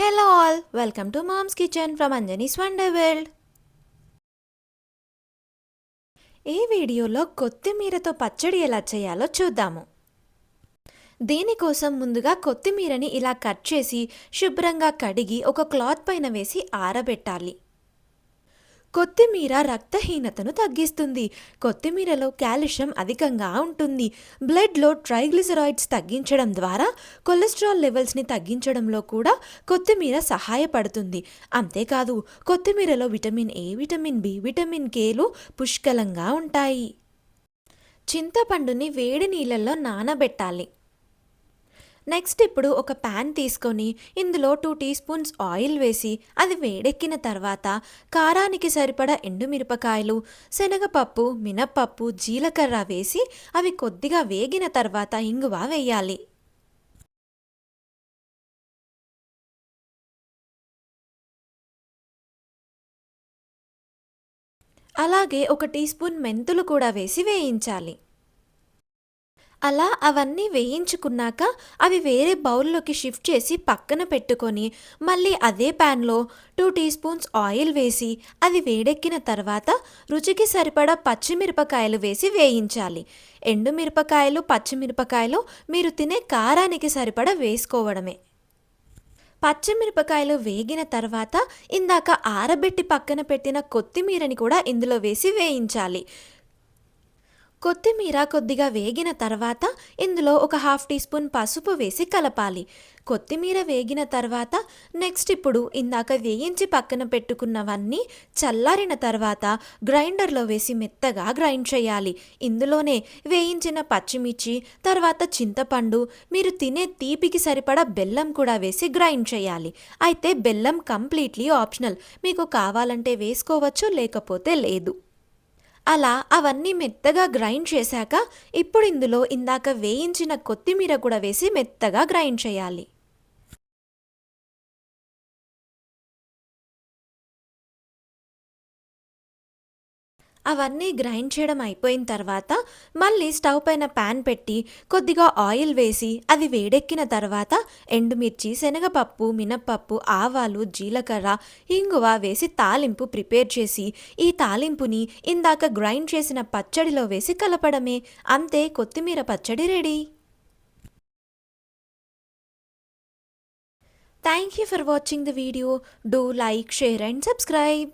Hello all welcome to mom's kitchen from Anjani's wonder world ఈ వీడియోలో కొత్తిమీరతో పచ్చడి ఎలా చేయాలో చూద్దాము. దీనికోసం ముందుగా కొత్తిమీరని ఇలా కట్ చేసి శుభ్రంగా కడిగి ఒక క్లాత్ పైన వేసి ఆరబెట్టాలి. కొత్తిమీర రక్తహీనతను తగ్గిస్తుంది. కొత్తిమీరలో కాల్షియం అధికంగా ఉంటుంది. బ్లడ్లో ట్రైగ్లిసరాయిడ్స్ తగ్గించడం ద్వారా కొలెస్ట్రాల్ లెవెల్స్ని తగ్గించడంలో కూడా కొత్తిమీర సహాయపడుతుంది. అంతేకాదు కొత్తిమీరలో vitamin A vitamin B vitamin కేలు పుష్కలంగా ఉంటాయి. చింతపండుని వేడి నీళ్ళల్లో నానబెట్టాలి. నెక్స్ట్ ఇప్పుడు ఒక ప్యాన్ తీసుకొని ఇందులో టూ టీ స్పూన్స్ ఆయిల్ వేసి అది వేడెక్కిన తర్వాత కారానికి సరిపడా ఎండుమిరపకాయలు శనగపప్పు మినప్పప్పు జీలకర్ర వేసి అవి కొద్దిగా వేగిన తర్వాత ఇంగువ వేయాలి. అలాగే ఒక టీ స్పూన్ మెంతులు కూడా వేసి వేయించాలి. అలా అవన్నీ వేయించుకున్నాక అవి వేరే బౌల్లోకి షిఫ్ట్ చేసి పక్కన పెట్టుకొని మళ్ళీ అదే ప్యాన్లో టూ టీ స్పూన్స్ ఆయిల్ వేసి అది వేడెక్కిన తర్వాత రుచికి సరిపడా పచ్చిమిరపకాయలు వేసి వేయించాలి. ఎండుమిరపకాయలు పచ్చిమిరపకాయలు మీరు తినే కారానికి సరిపడా వేసుకోవడమే. పచ్చిమిరపకాయలు వేగిన తర్వాత ఇందాక ఆరబెట్టి పక్కన పెట్టిన కొత్తిమీరని కూడా ఇందులో వేసి వేయించాలి. కొత్తిమీర కొద్దిగా వేగిన తర్వాత ఇందులో ఒక హాఫ్ టీ స్పూన్ పసుపు వేసి కలపాలి. కొత్తిమీర వేగిన తర్వాత నెక్స్ట్ ఇప్పుడు ఇందాక వేయించి పక్కన పెట్టుకున్నవన్నీ చల్లారిన తర్వాత గ్రైండర్లో వేసి మెత్తగా గ్రైండ్ చేయాలి. ఇందులోనే వేయించిన పచ్చిమిర్చి తర్వాత చింతపండు మీరు తినే తీపికి సరిపడా బెల్లం కూడా వేసి గ్రైండ్ చేయాలి. అయితే బెల్లం కంప్లీట్లీ ఆప్షనల్. మీకు కావాలంటే వేసుకోవచ్చు లేకపోతే లేదు. అలా అవన్నీ మెత్తగా గ్రైండ్ చేశాక ఇప్పుడు ఇందులో ఇందాక వేయించిన కొత్తిమీర కూడా వేసి మెత్తగా గ్రైండ్ చేయాలి. అవన్నీ గ్రైండ్ చేయడం అయిపోయిన తర్వాత మళ్ళీ స్టవ్ పైన ప్యాన్ పెట్టి కొద్దిగా ఆయిల్ వేసి అది వేడెక్కిన తర్వాత ఎండుమిర్చి శనగపప్పు మినప్పప్పు ఆవాలు జీలకర్ర ఇంగువ వేసి తాలింపు ప్రిపేర్ చేసి ఈ తాలింపుని ఇందాక గ్రైండ్ చేసిన పచ్చడిలో వేసి కలపడమే. అంతే కొత్తిమీర పచ్చడి ready. Thank you for watching the video do like share and subscribe